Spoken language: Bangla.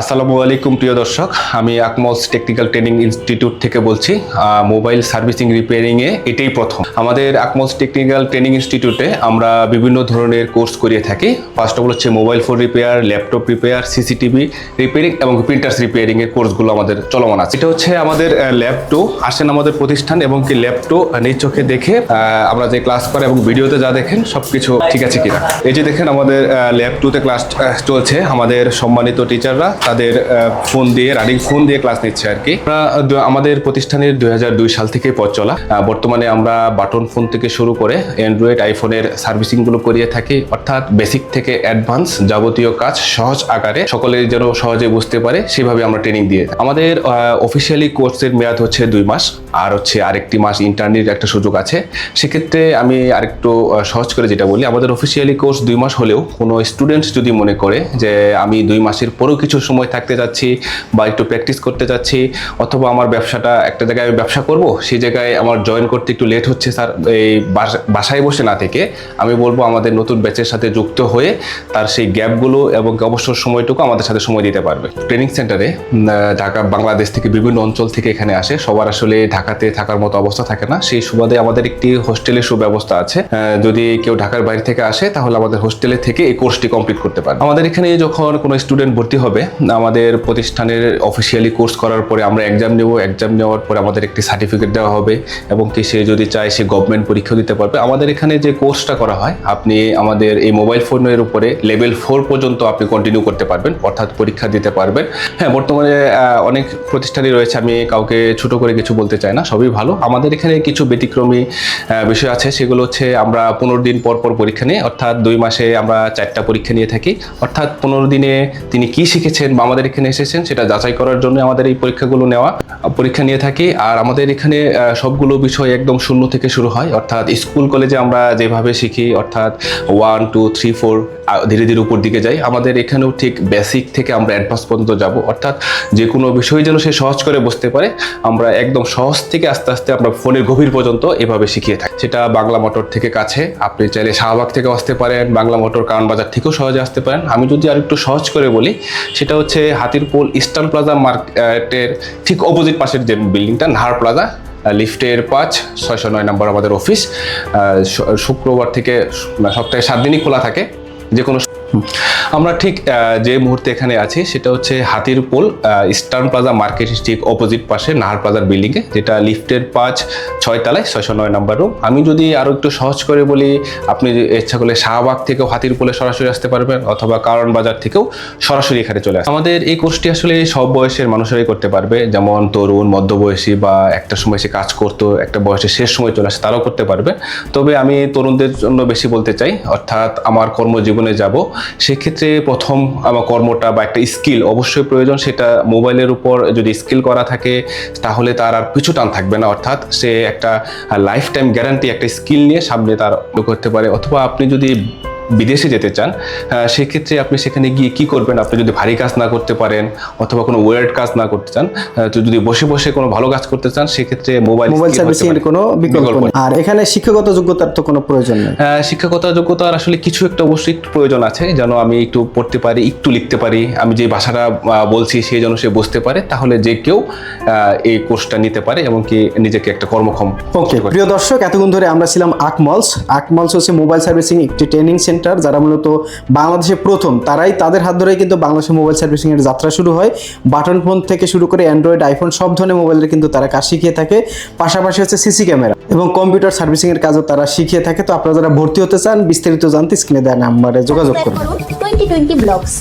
আসসালামু আলাইকুম, প্রিয় দর্শক। আমি আকমলস টেকনিক্যাল ট্রেনিং ইনস্টিটিউট থেকে বলছি। মোবাইল সার্ভিসিং রিপেয়ারিংয়ে এটাই প্রথম। আমাদের আকমলস টেকনিক্যাল ট্রেনিং ইনস্টিটিউটে আমরা বিভিন্ন ধরনের কোর্স করিয়ে থাকি। ফার্স্ট অফ অল হচ্ছে mobile phone repair laptop repair CCTV repairing এবং প্রিন্টার্স রিপেয়ারিং এর কোর্সগুলো আমাদের চলমান আছে। এটা হচ্ছে আমাদের ল্যাপটপ আসেন আমাদের প্রতিষ্ঠান এবং কি ল্যাপটপ নিজ চোখে দেখে আমরা যে ক্লাস করে এবং ভিডিওতে যা দেখেন সব কিছু ঠিক আছে কিনা। এই যে দেখেন আমাদের ল্যাব ক্লাস চলছে। আমাদের সম্মানিত টিচাররা তাদের ফোন দিয়ে রানিং ফোন দিয়ে ক্লাস নিচ্ছে আর কি। আমরা আমাদের প্রতিষ্ঠানের দু হাজার দুই সাল থেকে পথ চলা। বর্তমানে আমরা বাটন ফোন থেকে শুরু করে অ্যান্ড্রয়েড আইফোনের সার্ভিসিংগুলো করিয়ে থাকি। অর্থাৎ বেসিক থেকে অ্যাডভান্স যাবতীয় কাজ সহজ আকারে সকলে যেন সহজে বুঝতে পারে, সেভাবে আমরা ট্রেনিং দিয়ে। আমাদের অফিসিয়ালি কোর্সের মেয়াদ হচ্ছে দুই মাস, আর হচ্ছে আরেকটি মাস ইন্টারনির একটা সুযোগ আছে। সেক্ষেত্রে আমি আরেকটু সহজ করে যেটা বলি, আমাদের অফিসিয়ালি কোর্স দুই মাস হলেও কোনো স্টুডেন্ট যদি মনে করে যে আমি দুই মাসের পরেও কিছু সময় থাকতে যাচ্ছি বা একটু প্র্যাকটিস করতে যাচ্ছি, অথবা আমার ব্যবসাটা একটা জায়গায় আমি ব্যবসা করব, সেই জায়গায় আমার জয়েন করতে একটু লেট হচ্ছে স্যার এই বাস- বাসায় বসে না থেকে আমি বলব আমাদের নতুন ব্যাচের সাথে যুক্ত হয়ে তার সেই গ্যাপগুলো এবং অবসর সময়টুকু আমাদের সাথে সময় দিতে পারবে। ট্রেনিং সেন্টারে ঢাকা, বাংলাদেশ থেকে বিভিন্ন অঞ্চল থেকে এখানে আসে, সবার আসলে ঢাকাতে থাকার মতো অবস্থা থাকে না, সেই সুবাদে আমাদের একটি হোস্টেলের সুব্যবস্থা আছে। যদি কেউ ঢাকার বাইরে থেকে আসে তাহলে আমাদের হোস্টেলে থেকে এই কোর্সটি কমপ্লিট করতে পারে আমাদের এখানে যখন কোনো স্টুডেন্ট ভর্তি হবে আমাদের প্রতিষ্ঠানের অফিসিয়ালি কোর্স করার পরে আমরা এক্সাম নেব। এক্সাম নেওয়ার পরে আমাদের একটি সার্টিফিকেট দেওয়া হবে এবং কি সে যদি চায় সে গভর্নমেন্ট পরীক্ষা দিতে পারবে। আমাদের এখানে যে কোর্সটা করা হয়, আপনি আমাদের এই মোবাইল ফোনের উপরে লেভেল ফোর পর্যন্ত আপনি কন্টিনিউ করতে পারবেন, অর্থাৎ পরীক্ষা দিতে পারবেন। হ্যাঁ বর্তমানে অনেক প্রতিষ্ঠানই রয়েছে, আমি কাউকে ছোট করে কিছু বলতে চাই না, সবই ভালো। আমাদের এখানে কিছু ব্যতিক্রমী বিষয় আছে, সেগুলো হচ্ছে আমরা পনেরো দিন পর পর পরীক্ষা নিই, অর্থাৎ দুই মাসে আমরা চারটা পরীক্ষা নিয়ে থাকি। অর্থাৎ পনেরো দিনে তিনি কি শিখেছেন বা আমাদের এখানে এসেছেন, সেটা যাচাই করার জন্য আমাদের এই পরীক্ষাগুলো নেওয়া পরীক্ষা নিয়ে থাকি। আর আমাদের এখানে সবগুলো বিষয় একদম শূন্য থেকে শুরু হয়। অর্থাৎ স্কুল, কলেজে আমরা যেভাবে শিখি, অর্থাৎ ওয়ান টু থ্রি ফোর ধীরে ধীরে উপর দিকে যাই। আমাদের এখানেও ঠিক বেসিক থেকে আমরা অ্যাডভান্স পর্যন্ত যাব। অর্থাৎ যে কোনো বিষয় যেন সে সহজ করে বসতে পারে, আমরা একদম সহজ থেকে আস্তে আস্তে আমরা ফোনের গভীর পর্যন্ত এভাবে শিখিয়ে থাকি। সেটা বাংলা মোটর থেকে কাছে। আপনি চাইলে শাহবাগ থেকেও আসতে পারেন, বাংলা মোটর কারণ বাজার থেকেও সহজে আসতে পারেন। আমি যদি আর একটু সহজ করে বলি, সেটা হচ্ছে হাতিরপুল ইস্টার্ন প্লাজা মার্কেটের ঠিক অপোজিট পাশের যে বিল্ডিংটা, নাহার প্লাজা লিফটের পাঁচ, ছয়শো নয় নম্বর আমাদের অফিস শুক্রবার থেকে, সপ্তাহে সাত দিনই খোলা থাকে যে কোনো। আমরা ঠিক যে মুহূর্তে এখানে আছি, সেটা হচ্ছে Hatirpool Eastern Plaza market ঠিক অপোজিট পাশে নাহার প্লাজার বিল্ডিংয়ে যেটা লিফটের পাঁচ, ছয় তলায়, ছয়শো নয় নম্বর রুম আমি যদি আরও একটু সহজ করে বলি, আপনি ইচ্ছা করলে শাহবাগ থেকেও হাতির পোলে সরাসরি আসতে পারবেন, অথবা কারণ বাজার থেকেও সরাসরি এখানে চলে আসে আমাদের এই কোর্সটি আসলে সব বয়সের মানুষেরাই করতে পারবে, যেমন তরুণ, মধ্যবয়সী বা একটা সময় সে কাজ করতো, একটা বয়সে শেষ সময় চলে আসে, তারাও করতে পারবে। তবে আমি তরুণদের জন্য বেশি বলতে চাই, অর্থাৎ আমার কর্মজীবনে যাব সেক্ষেত্রে প্রথম আমার কর্মটা বা একটা স্কিল অবশ্যই প্রয়োজন, সেটা মোবাইলের উপর যদি স্কিল করা থাকে, তাহলে তার আর পিছু টান থাকবে না। অর্থাৎ সে একটা লাইফ টাইম গ্যারান্টি একটা স্কিল নিয়ে সামনে তার করতে পারে। অথবা আপনি যদি বিদেশে যেতে চান সেক্ষেত্রে আপনি সেখানে গিয়ে কি করবেন? আপনি যদি ভারী কাজ না করতে পারেন অথবা কোনো ওয়ার্ড কাজ না করতে চান তো যদি বসে বসে কোনো ভালো কাজ করতে চান সেক্ষেত্রে মোবাইল মোবাইল সার্ভিসিং এর কোনো বিকল্প আর এখানে শিক্ষাগত যোগ্যতার তো কোনো প্রয়োজন নেই। শিক্ষাগত যোগ্যতার আসলে কিছু একটা অবশ্যই একটু প্রয়োজন আছে যেন আমি একটু পড়তে পারি একটু লিখতে পারি আমি যে ভাষাটা বলছি সেই যেন সে বুঝতে পারে তাহলে যে কেউ এই কোর্সটা নিতে পারে এবং কি নিজেকে একটা কর্মক্ষম ওকে প্রিয় দর্শক এতক্ষণ ধরে আমরা ছিলাম আকমলস। আকমলস হচ্ছে মোবাইল সার্ভিসিং একটি ট্রেনিং সেন্টার যারা মূলত বাংলাদেশে প্রথম, তারাই তাদের হাত ধরেই কিন্তু বাংলাদেশে মোবাইল সার্ভিসিং এর যাত্রা শুরু হয়। বাটন ফোন থেকে শুরু করে অ্যান্ড্রয়েড আইফোন সব ধরনের মোবাইলের কিন্তু তারা কাজ শিখিয়ে থাকে। পাশাপাশি হচ্ছে সিসি ক্যামেরা এবং কম্পিউটার সার্ভিসিং এর কাজও তারা শিখিয়ে থাকে। তো আপনারা যারা ভর্তি হতে চান, বিস্তারিত জানতে স্ক্রিনে দেওয়া নাম্বারে যোগাযোগ করুন। Twenty twenty blogs